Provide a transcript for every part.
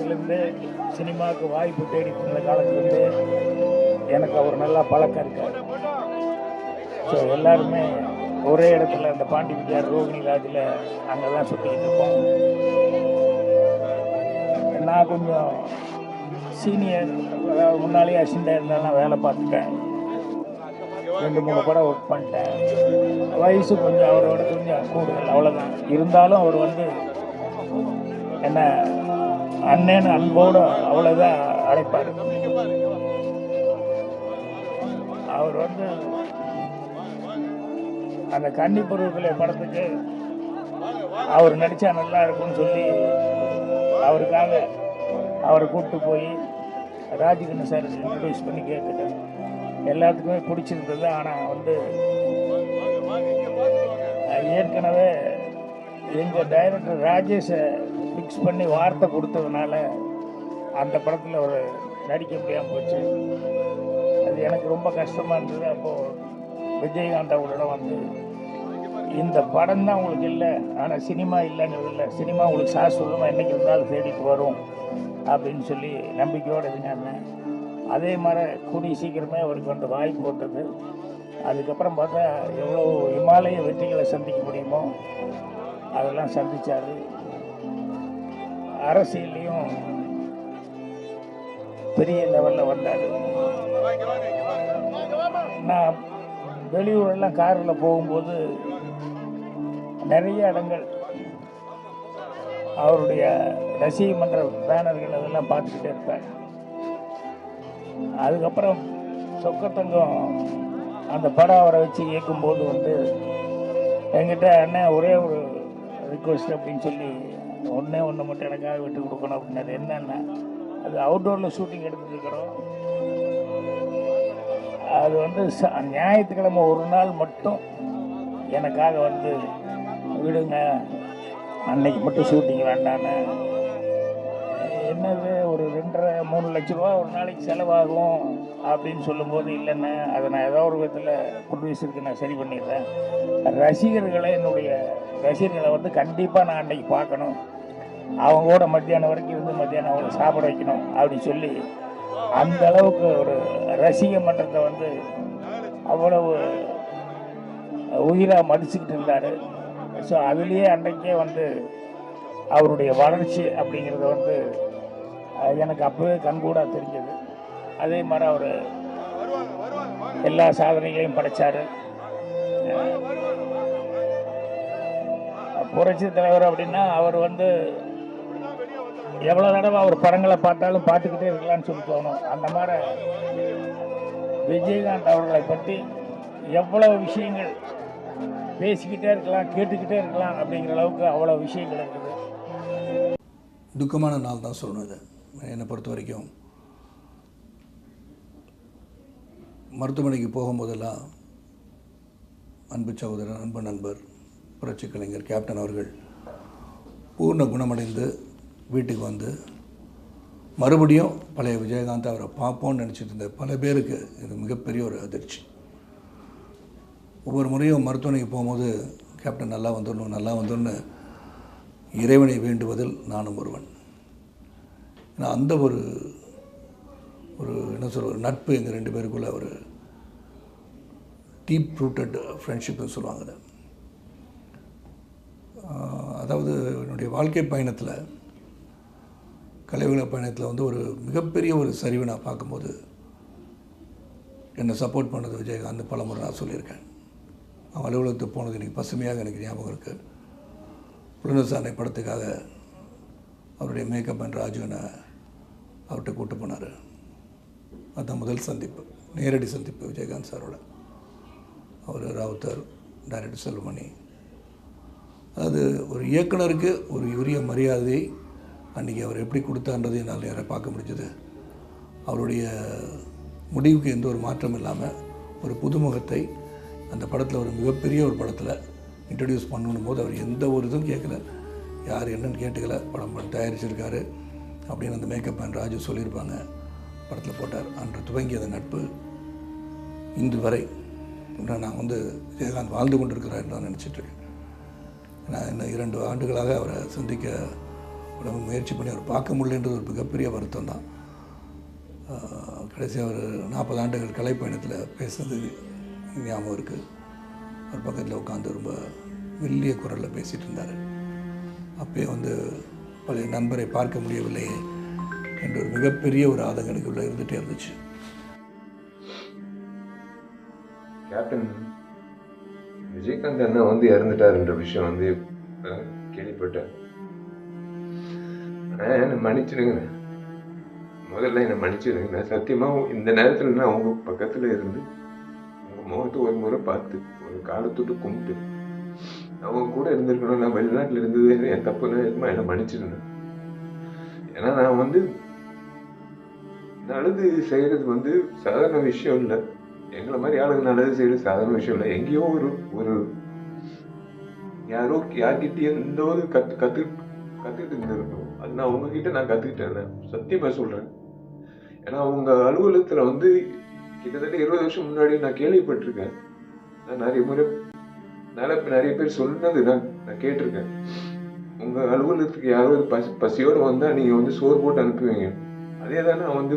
காலத்திலேருந்தே சினிமாவுக்கு வாய்ப்பு தேடிட்டு இருந்த காலத்திலேருந்தே எனக்கு அவர் நல்லா பழக்கம் இருக்கார் ஸோ எல்லாருமே ஒரே இடத்துல அந்த பாண்டி வித்யார் ரோகிணி ராஜில் அங்கே தான் சுற்றிக்கிட்டு இருப்போம். நான் கொஞ்சம் சீனியர் முன்னாலேயே அசிண்டாக இருந்தாலும் வேலை பார்த்துட்டேன். ரெண்டு மூணு படம் ஒர்க் பண்ணிட்டேன். வயசு கொஞ்சம் அவரோட கொஞ்சம் கூடுதல் அவ்வளோதான் இருந்தாலும் அவர் வந்து என்ன அண்ணன் அன்போடு அவ்வளோதான் அழைப்பார். அவர் வந்து அந்த கன்னி பொருட்களை படத்துக்கு அவர் நடித்தா நல்லா இருக்கும்னு சொல்லி அவருக்காக அவரை கூப்பிட்டு போய் ராஜ்கண்ணு சார் இன்ட்ரடியூஸ் பண்ணி கேட்டுட்டேன். எல்லாத்துக்குமே பிடிச்சிருந்தது. ஆனால் வந்து ஏற்கனவே எங்கள் டைரக்டர் ராஜேஷை ஃபிக்ஸ் பண்ணி வார்த்தை கொடுத்ததுனால அந்த படத்தில் ஒரு நடிக்க முடியாமல் போச்சு. அது எனக்கு ரொம்ப கஷ்டமாக இருந்தது. அப்போது விஜயகாந்த் அவங்களோட வந்து இந்த படம் தான் உங்களுக்கு இல்லை ஆனால் சினிமா இல்லைன்னு இல்லை. சினிமா உங்களுக்கு சாஸ்வதமாக என்றைக்கு இருந்தாலும் தேடிட்டு வரும் அப்படின்னு சொல்லி நம்பிக்கையோடு இருந்தேன் அதே மாதிரி கூடிய சீக்கிரமே அவருக்கு வந்து வாய்ப்பு போட்டது. அதுக்கப்புறம் பார்த்தா எவ்வளோ இமாலய வெற்றிகளை சந்திக்க முடியுமோ அதெல்லாம் சந்தித்தார் அரசியல்லையும் பெரிய லெவலில் வந்தார் நான் வெளியூரெல்லாம் காரில் போகும்போது நிறைய இடங்கள் அவருடைய ரசிக மன்ற பேனர்கள் அதெல்லாம் பார்த்துக்கிட்டே இருப்பேன். அதுக்கப்புறம் சொக்கத்தங்கம் அந்த படம் அவரை வச்சு இயக்கும்போது வந்து என்கிட்ட அண்ணன் ஒரே ஒரு ரிக்வஸ்ட் அப்படின்னு சொல்லி ஒன்றே ஒன்று மட்டும் எனக்காக விட்டு கொடுக்கணும் அப்படின்னாரு. என்னென்ன அது அவுட்டோரில் ஷூட்டிங் எடுத்துருக்கிறோம் அது வந்து ச- ஞாயிற்றுக்கிழமை ஒரு நாள் மட்டும் எனக்காக வந்து விடுங்க. அன்னைக்கு மட்டும் ஷூட்டிங் வேண்டான்னு. என்னது ஒரு ரெண்டரை மூணு லட்ச ரூபா ஒரு நாளைக்கு செலவாகும். அப்படின்னு சொல்லும்போது இல்லைன்னு அதை நான் ஏதோ ஒரு விதத்தில் ப்ரொடியூசருக்கு நான் சரி பண்ணிடுறேன். ரசிகர்களை என்னுடைய ரசிகர்களை வந்து கண்டிப்பாக நான் அன்றைக்கி பார்க்கணும். அவங்க கூட மத்தியானம் வரைக்கும் இருந்து மத்தியானம் அவங்களை சாப்பிட வைக்கணும் அப்படின்னு சொல்லி அந்த அளவுக்கு ஒரு ரசிக மன்றத்தை வந்து அவ்வளவு உயிராக மதிச்சுக்கிட்டு இருந்தார். ஸோ அதுலேயே அன்றைக்கே வந்து அவருடைய வளர்ச்சி அப்படிங்கிறது வந்து எனக்கு அப்போவே கண்கூடாக தெரிஞ்சது. அதே மாதிரி அவர் எல்லா சாதனைகளையும் படைச்சார். புரட்சி தலைவர் அப்படின்னா அவர் வந்து எவ்வளோ தடவை அவர் படங்களை பார்த்தாலும் பார்த்துக்கிட்டே இருக்கலாம்னு சொல்லி தோணும். அந்த மாதிரி விஜயகாந்த் அவர்களை பற்றி எவ்வளவு விஷயங்கள் பேசிக்கிட்டே இருக்கலாம் கேட்டுக்கிட்டே இருக்கலாம் அப்படிங்கிற அளவுக்கு அவ்வளோ விஷயங்கள் இருக்குது. துக்கமான நாள் தான் சொல்லணும் இது. என்னை பொறுத்த வரைக்கும் மருத்துவமனைக்கு போகும்போதெல்லாம் அன்பு சகோதரர் அன்பு நண்பர் புரட்சி கலைஞர் கேப்டன் அவர்கள் பூர்ண குணமடைந்து வீட்டுக்கு வந்து மறுபடியும் பழைய விஜயகாந்த் அவரை பார்ப்போம்னு நினச்சிட்டு இருந்த பல பேருக்கு இது மிகப்பெரிய ஒரு அதிர்ச்சி. ஒவ்வொரு முறையும் மருத்துவமனைக்கு போகும்போது கேப்டன் நல்லா வந்துடணும் நல்லா வந்துடணும்னு இறைவனை வேண்டுவதில் நானும் ஒருவன். ஏன்னா அந்த ஒரு ஒரு ஒரு நட்பு எங்கள் ரெண்டு பேருக்குள்ள ஒரு டீப் ரூட்டட் ஃப்ரெண்ட்ஷிப்னு சொல்லுவாங்க அதாவது என்னுடைய வாழ்க்கை பயணத்தில் கலைவள பயணத்தில் வந்து ஒரு மிகப்பெரிய ஒரு சரிவை நான் பார்க்கும்போது என்னை சப்போர்ட் பண்ணது விஜயகாந்த் பலமுறை நான் சொல்லியிருக்கேன். அவன் அலுவலகத்துக்கு போனது எனக்கு பசுமையாக எனக்கு ஞாபகம் இருக்குது புலனசாரணை படத்துக்காக அவருடைய மேக்கப் அண்ட் ராஜுவனை அவர்கிட்ட கூப்பிட்டு போனார். அதுதான் முதல் சந்திப்பு. நேரடி சந்திப்பு விஜயகாந்த் சாரோட. அவர் ராவுத்தர் டைரக்டர் செல்வமணி. அது ஒரு இயக்குனருக்கு ஒரு உரிய மரியாதையை அன்றைக்கி அவர் எப்படி கொடுத்தான்றது என்னால் யாரை பார்க்க முடிஞ்சது. அவருடைய முடிவுக்கு எந்த ஒரு மாற்றம் இல்லாமல் ஒரு புதுமுகத்தை அந்த படத்தில் ஒரு மிகப்பெரிய ஒரு படத்தில் இன்ட்ரடியூஸ் பண்ணணும் போது அவர் எந்த ஒரு இதுவும் கேட்கல. யார் என்னன்னு கேட்டுக்கல. படம் பண்ண தயாரிச்சிருக்காரு அப்படின்னு அந்த மேக்கப் மேன் ராஜு சொல்லியிருப்பாங்க. படத்தில் போட்டார். அன்று துவங்கியது நட்பு. இன்று வரை நான் வந்து விஜயகாந்த் வாழ்ந்து கொண்டிருக்கிறார் நான் நினச்சிட்ருக்கேன் நான் இன்னும் இரண்டு ஆண்டுகளாக அவரை சந்திக்க உடம்பு முயற்சி பண்ணி அவர் பார்க்க முடியலன்றது ஒரு மிகப்பெரிய வருத்தம் தான். கடைசி அவர் நாற்பது ஆண்டுகள் கலைப்பயணத்தில் பேசுனது ஞாபகம் இருக்குது அவர் பக்கத்தில் உட்காந்து ரொம்ப மெல்லிய குரலில் பேசிகிட்டு இருந்தார். அப்பயே வந்து பழைய நண்பரை பார்க்க முடியவில்லையே. என்ற ஒரு மிகப்பெரிய ஒரு ஆதங்கம் எனக்குள்ள இருந்துகிட்டே இருந்துச்சு. கேப்டன் விஜயகாந்த் அண்ணா வந்து இறந்துட்டாருன்ற விஷயம் வந்து கேள்விப்பட்டேன். ஆனா, என்னை மன்னிச்சிடுங்க. முதல்ல என்னை மன்னிச்சிருங்க நான் சத்தியமா இந்த நேரத்தில் நான் அவங்க பக்கத்தில் இருந்து உங்கள் முகத்தை ஒரு முறை பார்த்து ஒரு காலத்தொட்டு கும்பிட்டு அவங்க கூட இருந்திருக்கணும். நான் வெளிநாட்டில் இருந்தது என் தப்புன்னு இருக்குமா? என்னை மன்னிச்சிருந்தேன் ஏன்னா நான் வந்து நல்லது செய்கிறது வந்து சாதாரண விஷயம் இல்லை. எங்களை மாதிரி ஆளுங்க நல்லது செய்கிறது சாதாரண விஷயம் இல்லை. எங்கேயோ ஒரு ஒரு யாரோ யார்கிட்டயோ இந்த ஒரு கத்து கத்து கத்துக்கிட்டு இருந்திருக்கோம் அது நான் உங்ககிட்ட நான் கத்துக்கிட்டேன் சத்தியமாக சொல்கிறேன் ஏன்னா அவங்க அலுவலகத்தில் வந்து கிட்டத்தட்ட இருபது வருஷம் முன்னாடி நான் கேள்விப்பட்டிருக்கேன். நான் நிறைய முறை நிறைய நிறைய பேர் சொன்னது நான் நான் கேட்டிருக்கேன். உங்கள் அலுவலகத்துக்கு யாரோ பசி பசியோடு வந்தால் நீங்கள் வந்து சோறு போட்டு அனுப்புவீங்க. அதே தான் நான் வந்து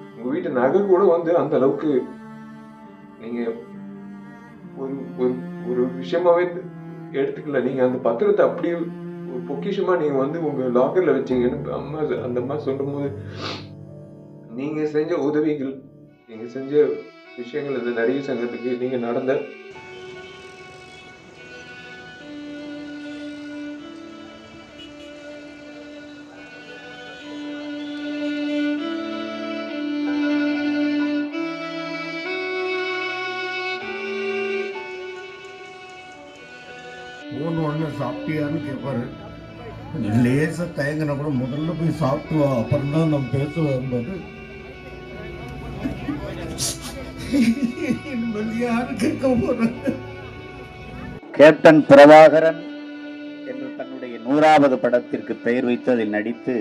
உங்க வீட்டு நகை கூட வந்து அந்த அளவுக்கு நீங்க ஒரு ஒரு ஒரு விஷயமாவே எடுத்துக்கல. நீங்க அந்த பத்திரத்தை அப்படியே ஒரு பொக்கிஷமா நீங்க வந்து உங்க லாக்கர்ல வச்சீங்கன்னு அம்மா அந்த அம்மா சொல்லும்போது நீங்க செஞ்ச உதவிகள் நீங்க செஞ்ச விஷயங்கள் இந்த நிறைய சங்கத்துக்கு நீங்க நடந்த கொண்டு உடனே சாப்பிட்டியான்னு கேட்பாரு கொஞ்சம் லேசாக தயங்கினா கூட முதல்ல போய் சாப்பிட்டு வா அப்புறம் தான் நம்ம பேசுவோம்பாரு கேப்டன் பிரபாகரன் என்று தன்னுடைய நூறாவது படத்திற்கு பெயர் வைத்து அதில் நடித்து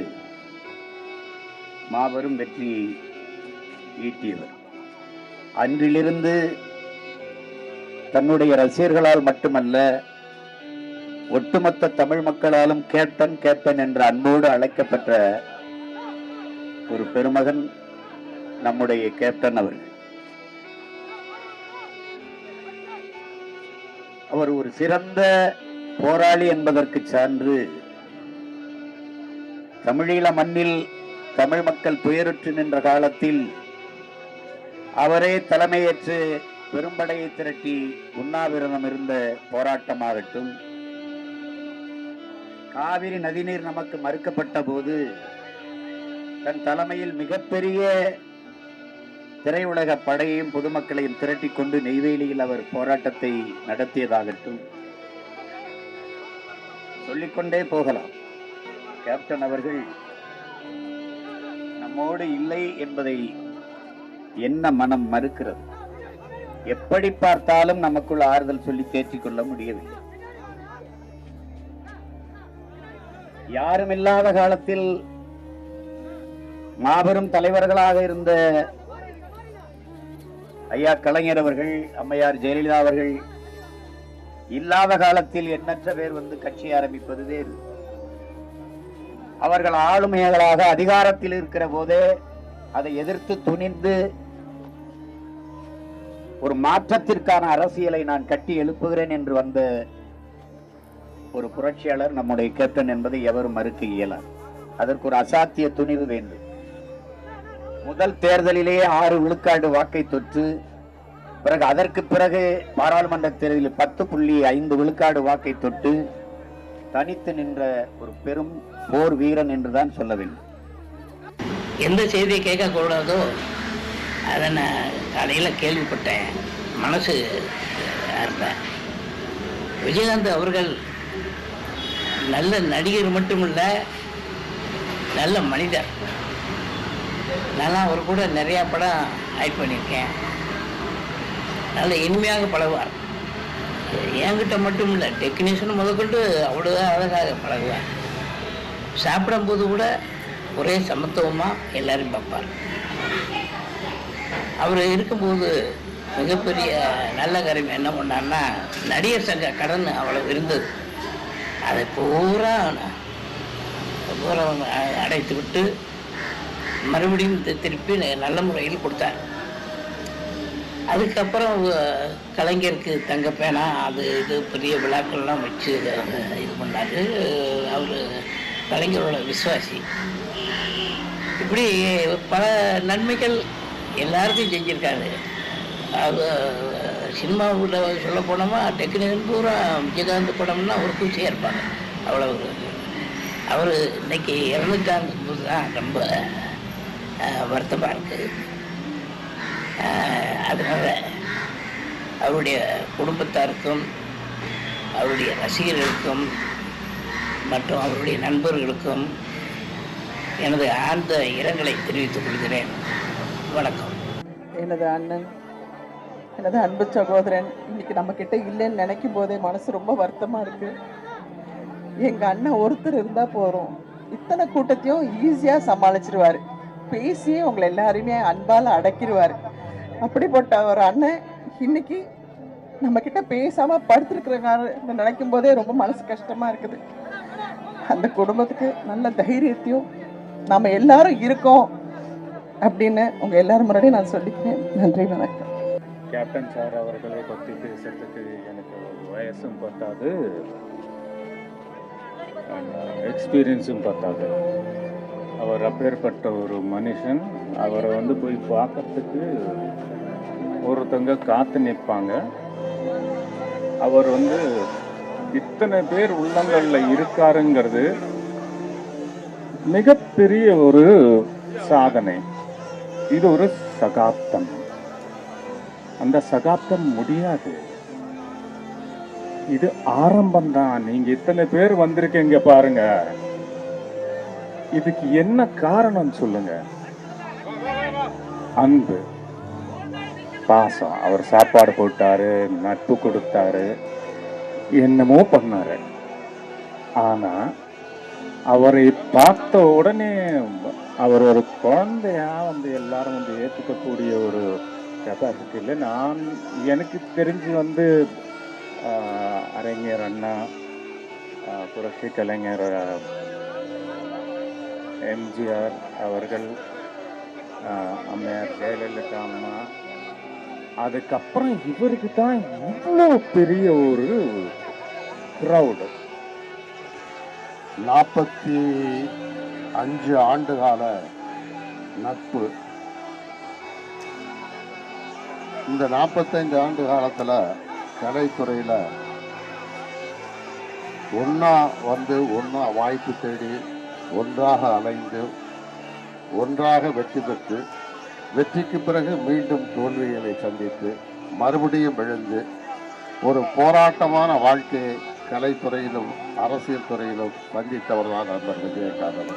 மாபெரும் வெற்றியை ஈட்டியவர். அன்றிலிருந்து தன்னுடைய ரசிகர்களால் மட்டுமல்ல ஒட்டுமொத்த தமிழ் மக்களாலும் கேப்டன் கேப்டன் என்ற அன்போடு அழைக்கப்பட்ட ஒரு பெருமகன் நம்முடைய கேப்டன் அவர்கள். அவர் ஒரு சிறந்த போராளி என்பதற்கு சான்று தமிழீழ மண்ணில் தமிழ் மக்கள் துயருற்று நின்ற காலத்தில் அவரே தலைமையேற்று பெரும்படையை திரட்டி உண்ணாவிரதம் இருந்த போராட்டமாகட்டும் காவிரி நதிநீர் நமக்கு மறுக்கப்பட்ட போது தன் தலைமையில் மிகப்பெரிய திரையுலக படையையும் பொதுமக்களையும் திரட்டி கொண்டு நெய்வேலியில் அவர் போராட்டத்தை நடத்தியதாகட்டும். சொல்லிக்கொண்டே போகலாம். கேப்டன் அவர்கள் நம்மோடு இல்லை என்பதை என்ன மனம் மறுக்கிறது? எப்படி பார்த்தாலும் நமக்குள் ஆறுதல் சொல்லி தேற்றிக்கொள்ள முடியவில்லை. யாரும் இல்லாத காலத்தில் மாபெரும் தலைவர்களாக இருந்த ஐயா கலைஞர் அவர்கள் அம்மையார் ஜெயலலிதா அவர்கள் இல்லாத காலத்தில் எண்ணற்ற பேர் வந்து கட்சி ஆரம்பிப்பது வேறு. அவர்கள் ஆளுமைகளாக அதிகாரத்தில் இருக்கிற போதே அதை எதிர்த்து துணிந்து ஒரு மாற்றத்திற்கான அரசியலை நான் கட்டி எழுப்புகிறேன் என்று வந்த ஒரு புரட்சியாளர் நம்முடைய கேப்டன் என்பதை எவரும் மறுக்க இயலாது. அதற்கு ஒரு அசாத்திய துணிவு வேண்டும். முதல் தேர்தலிலேயே ஆறு விழுக்காடு வாக்கை தொற்று பிறகு அதற்கு பிறகு பாராளுமன்ற தேர்தலில் பத்து புள்ளி ஐந்து விழுக்காடு வாக்கை தொட்டு தனித்து நின்ற ஒரு பெரும் போர் வீரன் என்றுதான் சொல்ல வேண்டும். எந்த செய்தியை கேட்கக்கூடாதோ அதை நான் காலையில் கேள்விப்பட்டேன். மனசு விஜயகாந்த் அவர்கள் நல்ல நடிகர் மட்டும் இல்லை நல்ல மனிதர். நான் அவர் கூட நிறையா படம் ஆக்ட் பண்ணியிருக்கேன். நல்ல இனிமையாக பழகுவார். என்கிட்ட மட்டும் இல்லை டெக்னீஷியன் முதற்கொண்டு அவ்வளோ அழகாக பழகுவார். சாப்பிடும்போது கூட ஒரே சமத்துவமாக எல்லாரும் பார்ப்பார். அவர் இருக்கும்போது மிகப்பெரிய நல்ல காரியம் என்ன பண்ணார்னா நடிகர் சங்க கடன் அவ்வளவு இருந்தது. அதை பூரா பூரா அடைத்து விட்டு மறுபடியும் திருப்பி நல்ல முறையில் கொடுத்தார். அதுக்கப்புறம் கலைஞருக்கு தங்க பேனா அது இது பெரிய விழாக்கள்லாம் வச்சு இது பண்ணார். அவர் கலைஞரோட விசுவாசி. இப்படி பல நன்மைகள் எல்லாருக்கும் செஞ்சுருக்காரு. அது சினிமாவில் சொல்ல போனோமா டெக்னீஷியன் பூரா விஜயகாந்த் படம்னா அவருக்கும் சேர்ப்பாங்க அவ்வளோ அவர் இன்னைக்கு இறந்துட்டாங்க போது தான் ரொம்ப வருத்தமாக இருக்குது அதனால் அவருடைய குடும்பத்தாருக்கும் அவருடைய ரசிகர்களுக்கும் மற்றும் அவருடைய நண்பர்களுக்கும் எனது ஆழ்ந்த இரங்கலை தெரிவித்துக் கொள்கிறேன். வணக்கம். எனது அண்ணன் எனது அன்பு சகோதரன் இன்னைக்கு நம்ம கிட்ட இல்லைன்னு நினைக்கும் போதே மனசு ரொம்ப வருத்தமா இருக்கு. எங்க அண்ணன் ஒருத்தர் இருந்தா போறோம். இத்தனை கூட்டத்தையும் ஈஸியா சமாளிச்சிருவாரு. பேசியே உங்களை எல்லாரையுமே அன்பால் அடக்கிடுவார் அப்படிப்பட்ட ஒரு அண்ணன் இன்னைக்கு நம்ம கிட்ட பேசாம படுத்திருக்கிறாரு நினைக்கும் போதே ரொம்ப மனசு கஷ்டமா இருக்குது. அந்த குடும்பத்துக்கு நல்ல தைரியத்தையும் நம்ம எல்லாரும் இருக்கோம் அப்படின்னு உங்க எல்லாரும் முன்னாடியும் நான் சொல்லிக்கிறேன். நன்றி வணக்கம். கேப்டன் சார் அவர்களை பற்றி பேசுறதுக்கு எனக்கு வயசும் பத்தாது. எக்ஸ்பீரியன்ஸும் பத்தாது. அவர் அப்பேற்பட்ட ஒரு மனுஷன். அவரை வந்து போய் பார்க்கறதுக்கு ஒருத்தங்க காத்து நிற்பாங்க. அவர் வந்து இத்தனை பேர் உள்ளங்களில் இருக்காருங்கிறது மிகப்பெரிய ஒரு சாதனை. இது ஒரு சகாப்தம். அந்த சகாப்தம் முடியாது. இது ஆரம்பம் தான் நீங்க இத்தனை பேர் வந்திருக்கீங்க பாருங்க. இதுக்கு என்ன காரணம் சொல்லுங்க. அன்பு பாசம். அவர் சாப்பாடு போட்டாரு நட்பு கொடுத்தாரு என்னமோ பண்ணாரு. ஆனா அவரை பார்த்த உடனே அவர் ஒரு குழந்தையா வந்து எல்லாரும் வந்து ஏற்றுக்கக்கூடிய ஒரு கெப்பாசிட்டியில் நான் எனக்கு தெரிஞ்சு வந்து அறிஞர் அண்ணா புரட்சி கலைஞர் எம்ஜிஆர் அவர்கள் அம்மையார் ஜெயலலிதா அம்மா அதுக்கப்புறம் இவருக்கு தான் இவ்வளோ பெரிய ஒரு க்ரௌடு நாற்பத்தி அஞ்சு ஆண்டு கால நட்பு. இந்த நாற்பத்தைந்து ஆண்டு காலத்தில் கலைத்துறையில் ஒன்றா வந்து ஒன்றா வாய்ப்பு தேடி ஒன்றாக அலைந்து ஒன்றாக வெற்றி பெற்று வெற்றிக்கு பிறகு மீண்டும் தோல்விகளை சந்தித்து மறுபடியும் எழுந்து ஒரு போராட்டமான வாழ்க்கையை கலைத்துறையிலும் அரசியல் துறையிலும் சந்தித்தவர்தான் நண்பர் விஜயகாந்த்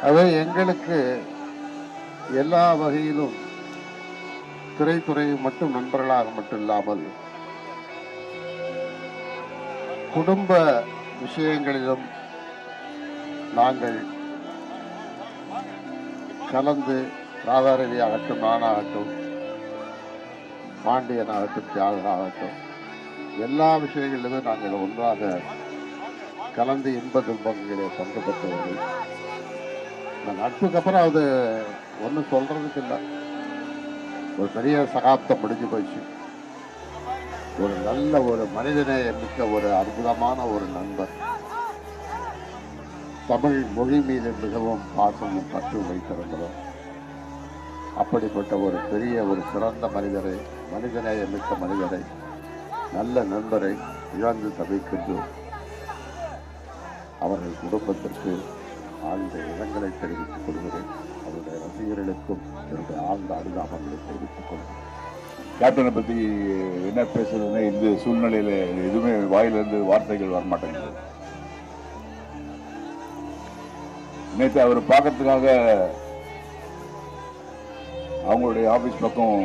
அவர்கள் எங்களுக்கு எல்லா வகையிலும் திரைத்துறை மட்டும் நண்பர்களாக மட்டும் இல்லாமல் குடும்ப விஷயங்களிலும் நாங்கள் கலந்து ராதாரவி ஆகட்டும் நானாகட்டும் பாண்டியன் ஆகட்டும் தியாகராகட்டும் எல்லா விஷயங்களிலுமே நாங்கள் ஒன்றாக கலந்து இன்ப துன்பங்களிலே பங்கு பெற்றவர்கள். நட்புக்கு அப்புறம் அது ஒன்றும் சொல்றதுக்கு இல்லை. ஒரு பெரிய சகாப்தம் முடிஞ்சு போயிடுச்சு. ஒரு நல்ல ஒரு மனிதநேய மிக்க ஒரு அற்புதமான ஒரு நண்பர். தமிழ் மொழி மீது மிகவும் பாசமும் பற்று வைத்திருந்தவர் அப்படிப்பட்ட ஒரு பெரிய ஒரு சிறந்த மனிதரை மனிதநேய மிக்க மனிதரை நல்ல நண்பரை இழந்து தவிக்கின்றோம். அவர்கள் குடும்பத்திற்கு ஆழ்ந்த இடங்களை தெரிவித்துக் கொள்கிறேன். அவருடைய ரசிகர்களுக்கும் என்னுடைய ஆழ்ந்த அனுதாபங்களை தெரிவித்துக் கொள்கிறேன். கேப்டனை பற்றி என்ன பேசுறதுன்னு இந்த சூழ்நிலையில் எதுவுமே வாயிலிருந்து வார்த்தைகள் வரமாட்டேங்குது. நேற்று அவர் பார்க்கறதுக்காக அவங்களுடைய ஆபீஸ் பக்கம்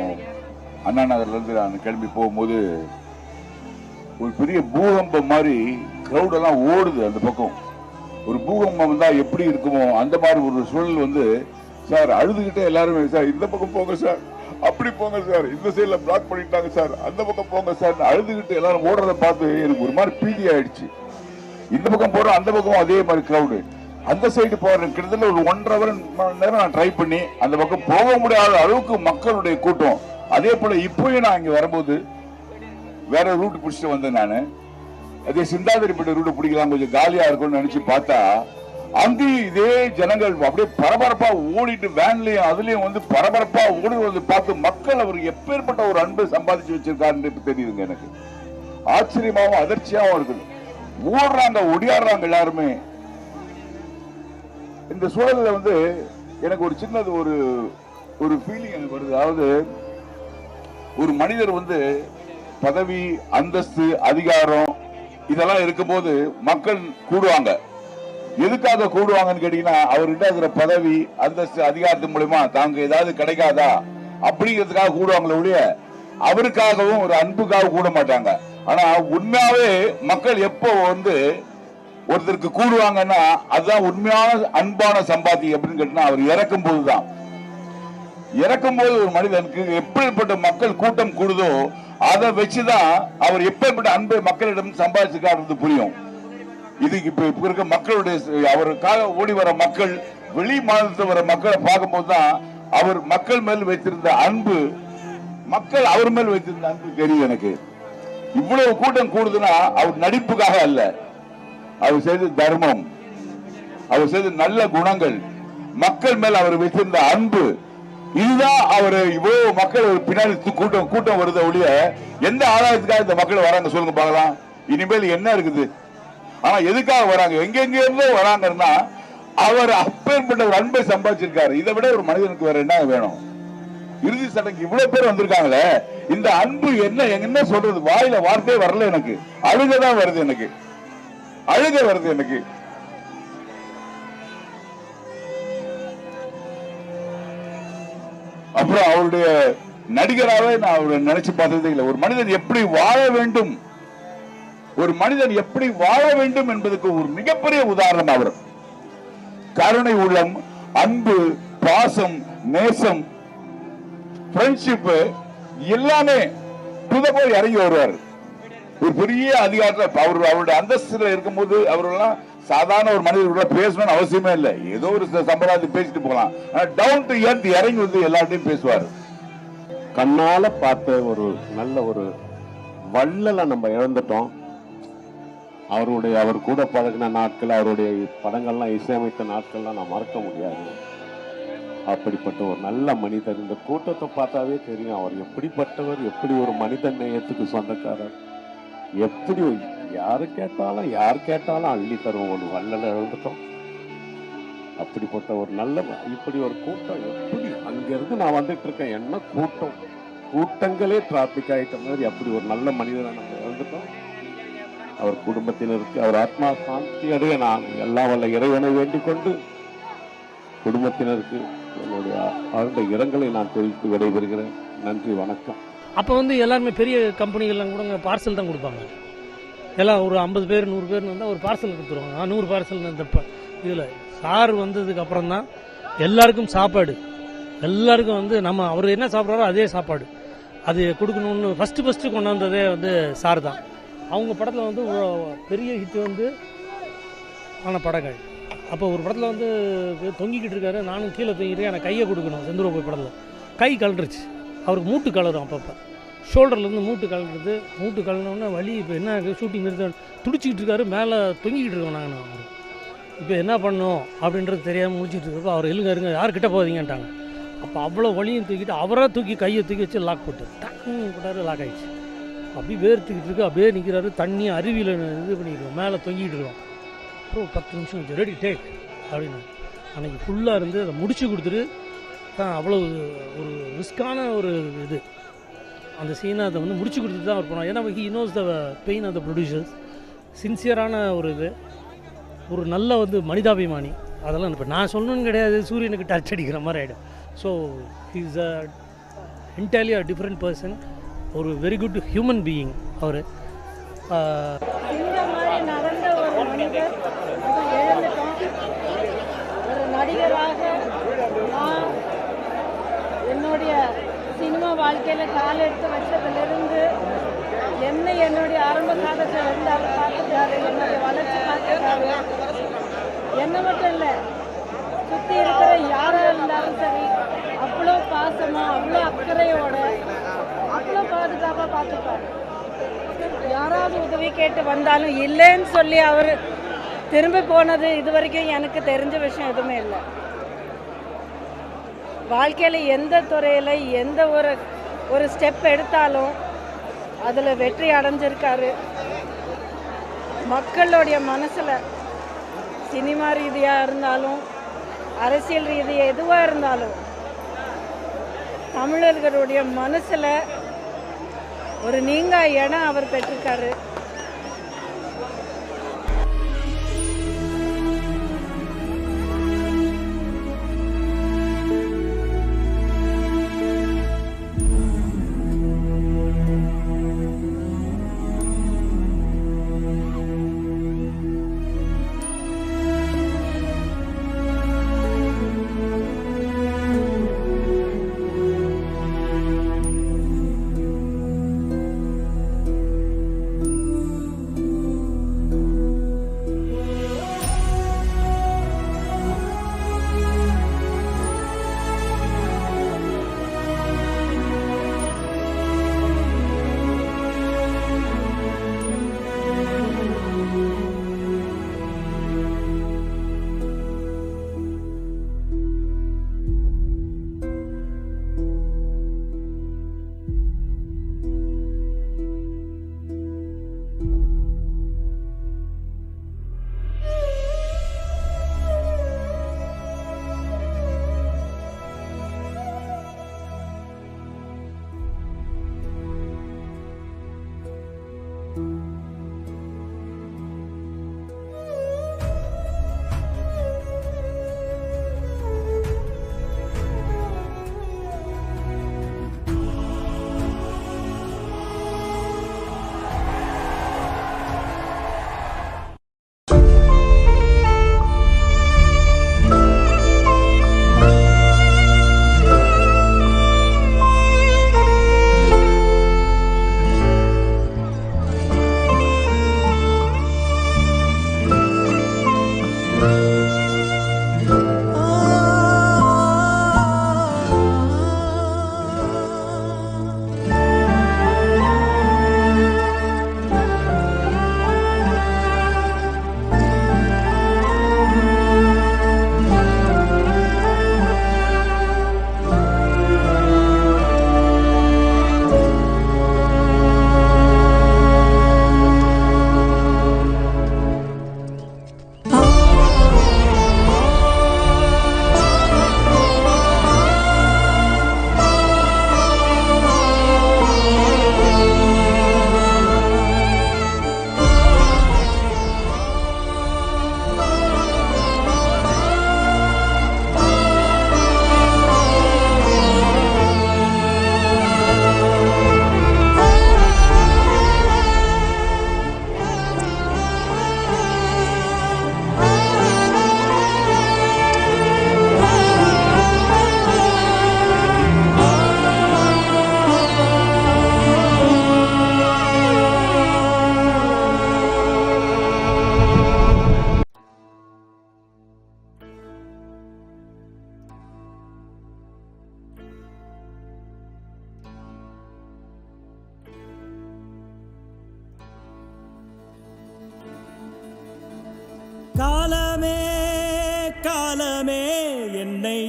அண்ணா நகர்ல இருந்து நான் கிளம்பி போகும்போது ஒரு பெரிய பூகம்பம் மாதிரி க்ரௌடெல்லாம் எல்லாம் ஓடுது அந்த பக்கம். ஒரு பூகம்பம் தான் எப்படி இருக்குமோ அந்த மாதிரி ஒரு சூழல் வந்து சார் அழுதுகிட்டே எல்லாருமே சார். இந்த பக்கம் போங்க சார். அப்படி போங்க சார். இந்த சைடில் பிளாக் பண்ணிட்டாங்க சார். அந்த பக்கம் போங்க சார். அழுதுகிட்டு எல்லாரும் ஓடுறத பார்த்து எனக்கு ஒரு மாதிரி பீதி ஆயிடுச்சு. இந்த பக்கம் போறோம் அந்த பக்கம் அதே மாதிரி கிரௌடு அந்த சைடு போகிறேன் கிட்டத்தட்ட ஒரு ஒன்றரை மணி நேரம் நான் ட்ரை பண்ணி அந்த பக்கம் போக முடியாத அளவுக்கு மக்களுடைய கூட்டம். அதே போல இப்பயும் நான் இங்க வரும்போது வேற ரூட் பிடிச்சிட்டு வந்தேன் நான். அதே சிந்தாதிரிப்பட்ட ரூட் பிடிக்கலாம். கொஞ்சம் காலியா இருக்கும்னு நினைச்சு பார்த்தா அங்கேயும் இதே ஜனங்கள் அப்படியே பரபரப்பா ஓடிட்டு வேன்லயும் அதுலயும் வந்து பரபரப்பா ஓடி பார்த்து மக்கள் அவர் எப்பேற்பட்ட ஒரு அன்பை சம்பாதிச்சு வச்சிருக்காருன்னு தெரியுதுங்க எனக்கு. ஆச்சரியமாவும் அதிர்ச்சியாவும் இருக்குது. ஓடுறாங்க ஒடியாடுறாங்க எல்லாருமே. இந்த சூழல்ல வந்து எனக்கு ஒரு சின்னது ஒரு ஒரு ஃபீலிங் எனக்கு வருது. அதாவது ஒரு மனிதர் வந்து பதவி அந்தஸ்து அதிகாரம் இதெல்லாம் இருக்கும்போது மக்கள் கூடுவாங்க. எதுக்காக கூடுவாங்கன்னு கேட்டீங்கன்னா அவர்கிட்ட இருக்கிற பதவி அந்தஸ்து அதிகாரத்து மூலியமா தாங்க ஏதாவது கிடைக்காதா? அப்படிங்கிறதுக்காக கூடுவாங்களே ஒழிய அவருக்காகவும் ஒரு அன்புக்காக கூட மாட்டாங்க. ஆனா உண்மையாவே மக்கள் எப்போ வந்து ஒருத்தருக்கு கூடுவாங்கன்னா அதுதான் உண்மையான அன்பான சம்பாத்தி அப்படின்னு கேட்டீங்கன்னா அவர் இறக்கும் போதுதான் இறக்கும் போது ஒரு மனிதனுக்கு எப்படிப்பட்ட மக்கள் கூட்டம் கூடுதோ அதை வச்சுதான் அவர் எப்படிப்பட்ட அன்பை மக்களிடம் சம்பாதிச்சிருக்காரு புரியும். இது இப்ப இப்ப இருக்க மக்களுடைய அவருக்காக ஓடி வர மக்கள் வெளி மாநிலத்தில் வர மக்களை பார்க்கும்போது தான் அவர் மக்கள் மேல் வைத்திருந்த அன்பு மக்கள் அவர் மேல் வைத்திருந்த அன்பு தெரியும் எனக்கு. இவ்வளவு கூட்டம் கூடுதுன்னா அவர் நடிப்புக்காக அல்ல. அவர் செய்த தர்மம் அவர் செய்த நல்ல குணங்கள் மக்கள் மேல் அவர் வைத்திருந்த அன்பு. இதுதான் அவர் இவ்வளவு மக்கள் பின்னாடி கூட்டம் கூட்டம் வருத ஒழிய எந்த ஆதாயத்துக்காக இந்த மக்கள் வராங்க சொல்லுங்க பார்க்கலாம். இனிமேல் என்ன இருக்குது? ஆனா எதுக்காக வராங்க? எங்கெங்க இருந்தோ வராங்கன்னா அவர் அப்பேற்பட்ட ஒரு அன்பை சம்பாதிச்சிருக்காரு. இதை விட ஒரு மனிதனுக்கு வேற என்ன வேணும்? இறுதி சடங்கு இவ்வளவு பேர் வந்திருக்காங்களே. இந்த அன்பு என்ன என்ன சொல்றது? வாயில வார்த்தையே வரல எனக்கு. அழுகதான் வருது எனக்கு. அழுக வருது எனக்கு. அப்புறம் அவருடைய நடிகராகவே நான் அவரை நினைச்சு பார்த்ததே இல்லை. ஒரு மனிதன் எப்படி வாழ வேண்டும்? ஒரு மனிதன் எப்படி வாழ வேண்டும் என்பதற்கு ஒரு மிகப்பெரிய உதாரணம் அவர். கருணை உள்ளம் அன்பு பாசம் நேசம் ஃப்ரெண்ட்ஷிப் எல்லாமே புதப்போல் இறங்கி வருவார். ஒரு பெரிய அதிகாரத்தில் அவர் அவருடைய அந்தஸ்துல இருக்கும்போது அவரெல்லாம் சாதாரண ஒரு மனிதர் கூட பேசணும்னு அவசியமே இல்லை. ஏதோ ஒரு சம்பிரதாயத்தை பேசிட்டு போகலாம். ஆனால் டவுன் டு எர்த் இறங்கி வந்து எல்லார்ட்டையும் பேசுவார். கண்ணால பார்த்த ஒரு நல்ல ஒரு வள்ளலை நம்ம இழந்துட்டோம். அவருடைய அவர் கூட பழகின நாட்கள் அவருடைய படங்கள்லாம் இசையமைத்த நாட்கள்லாம் நான் மறக்க முடியாது. அப்படிப்பட்ட ஒரு நல்ல மனிதர். இந்த கூட்டத்தை பார்த்தாவே தெரியும் அவர் எப்படிப்பட்டவர் எப்படி ஒரு மனித நேயத்துக்கு சொந்தக்காரர். எப்படி யாரு கேட்டாலும் யார் கேட்டாலும் அள்ளி தரும் ஒரு வள்ளல இழந்துட்டோம் அப்படிப்பட்ட ஒரு நல்ல இப்படி ஒரு கூட்டம் எப்படி? அங்கிருந்து நான் வந்துட்டு இருக்கேன். என்ன கூட்டம்? கூட்டங்களே டிராபிக் ஆயிட்ட மாதிரி அப்படி ஒரு நல்ல மனிதனை நம்ம இழந்துட்டோம். அவர் குடும்பத்தினருக்கு அவர் ஆத்மா சாந்தி அடைய நான் எல்லாம் வல்ல இறைவனை வேண்டிக் கொண்டு குடும்பத்தினருக்கு என்னுடைய ஆழ்ந்த இரங்கலை நான் தெரிவித்து விடைபெறுகிறேன். நன்றி வணக்கம். அப்போ வந்து எல்லாருமே பெரிய கம்பெனிகள்லாம் கூட பார்சல் தான் கொடுப்பாங்க. எல்லாம் ஒரு ஐம்பது பேர் நூறு பேர் வந்தால் ஒரு பார்சல் கொடுத்துருவாங்க. நான் நூறு பார்சல் இந்த இதில் சார் வந்ததுக்கு அப்புறம் தான் எல்லாருக்கும் சாப்பாடு. எல்லாருக்கும் வந்து நம்ம அவர் என்ன சாப்பிட்றாரோ அதே சாப்பாடு. அது கொடுக்கணும்னு ஃபஸ்ட்டு ஃபஸ்ட்டு கொண்டாந்ததே வந்து சார் தான். அவங்க படத்தில் வந்து பெரிய ஹிட் வந்து ஆன படங்கள். அப்போ ஒரு படத்தில் வந்து தொங்கிக்கிட்டு இருக்காரு நானும் கீழே தொங்கிட்டு எனக்கு கையை கொடுக்கணும் செந்தூர போய் படத்தில். கை கலண்டுருச்சு அவருக்கு மூட்டு கலரும் அப்பப்போ. ஷோல்டர்லேருந்து மூட்டு கலண்டுறது மூட்டு கலந்தோடனே வலி இப்போ என்ன ஆகுது ஷூட்டிங் நிறுத்த துடிச்சிக்கிட்டு இருக்காரு மேலே தொங்கிக்கிட்டு இருக்கோம் நாங்கள் அவர் இப்போ என்ன பண்ணோம் அப்படின்றது தெரியாமல் முடிச்சுட்டு இருக்கப்போ அவர் எழுங்க இருங்க யார் கிட்ட போவீங்கன்ட்டாங்க அப்போ அவ்வளோ வலியும் தூக்கிட்டு அவராக தூக்கி கையை தூக்கி வச்சு லாக் போட்டு டக்குன்னு போட்டார் லாக் ஆயிடுச்சு. அப்படியே வேர்த்துக்கிட்டு இருக்கு அப்படியே நிற்கிறாரு தண்ணி அருவியில் இது பண்ணிக்கிறோம் மேலே தொங்கிட்டு இருக்கோம். அப்புறம் பத்து நிமிஷம் வச்சு ரெடி டேக் அப்படின்னு. அன்னைக்கு ஃபுல்லாக இருந்து அதை முடிச்சு கொடுத்துட்டு தான் அவ்வளோ ஒரு ரிஸ்கான ஒரு இது. அந்த சீனை அதை வந்து முடிச்சு கொடுத்துட்டு தான் அவர் போனோம் ஏன்னா he knows the pain of the producers சின்சியரான ஒரு இது. ஒரு நல்ல வந்து மனிதாபிமானி. அதெல்லாம் இப்போ நான் சொல்லணும்னு கிடையாது. சூரியனுக்கு டச் அடிக்கிற மாதிரி ஆகிடும் so is uh entirely uh different person ஒரு வெரி குட் ஹியூமன் பீயிங் அவர். இந்த மாதிரி நடந்த ஒரு நடிகராக நான் என்னுடைய சினிமா வாழ்க்கையில் கால் எடுத்து வச்சதுலேருந்து என்ன என்னுடைய ஆரம்ப காலத்தில் இருந்து அவர் பார்த்துட்டாரு என்னுடைய வளர்ச்சி பார்த்துட்டாரு. என்ன மட்டும் இல்லை சுற்றி இருக்கிற யாராக இருந்தாலும் சரி அவ்வளோ பாசமாக அவ்வளோ அக்கறையோட அவ்வளோ பாதுகாப்பாக பார்த்துப்பாரு. யாராவது உதவி கேட்டு வந்தாலும் இல்லைன்னு சொல்லி அவர் திரும்பி போனது இது வரைக்கும் எனக்கு தெரிஞ்ச விஷயம் எதுவுமே இல்லை. வாழ்க்கையில் எந்த துறையில் எந்த ஒரு ஒரு ஸ்டெப் எடுத்தாலும் அதில் வெற்றி அடைஞ்சிருக்காரு. மக்களுடைய மனசில் சினிமா ரீதியாக இருந்தாலும் அரசியல் ரீதியாக எதுவாக இருந்தாலும் தமிழர்களுடைய மனசில் ஒரு நீங்கா இடம் அவர் பெற்றிருக்காரு.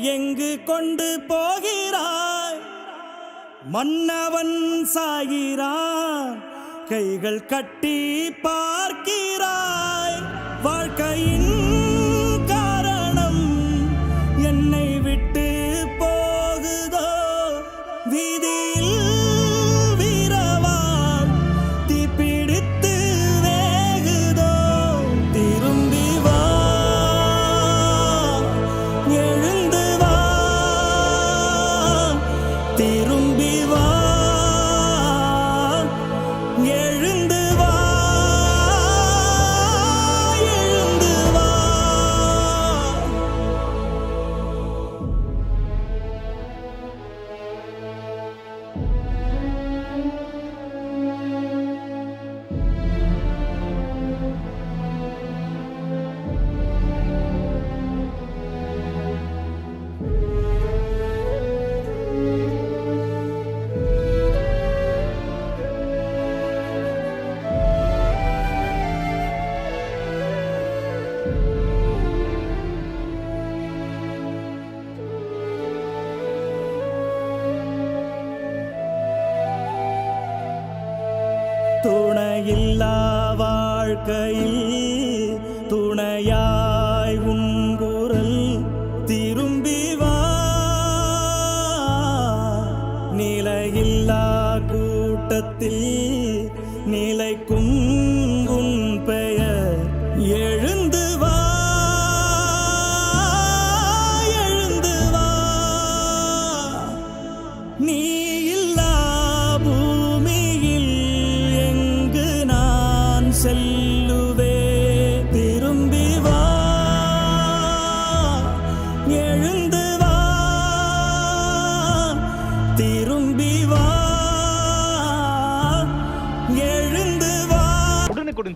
எங்கு கொண்டு போகிறாய்? மன்னவன் சாகிறான். கைகள் கட்டி பார்க்க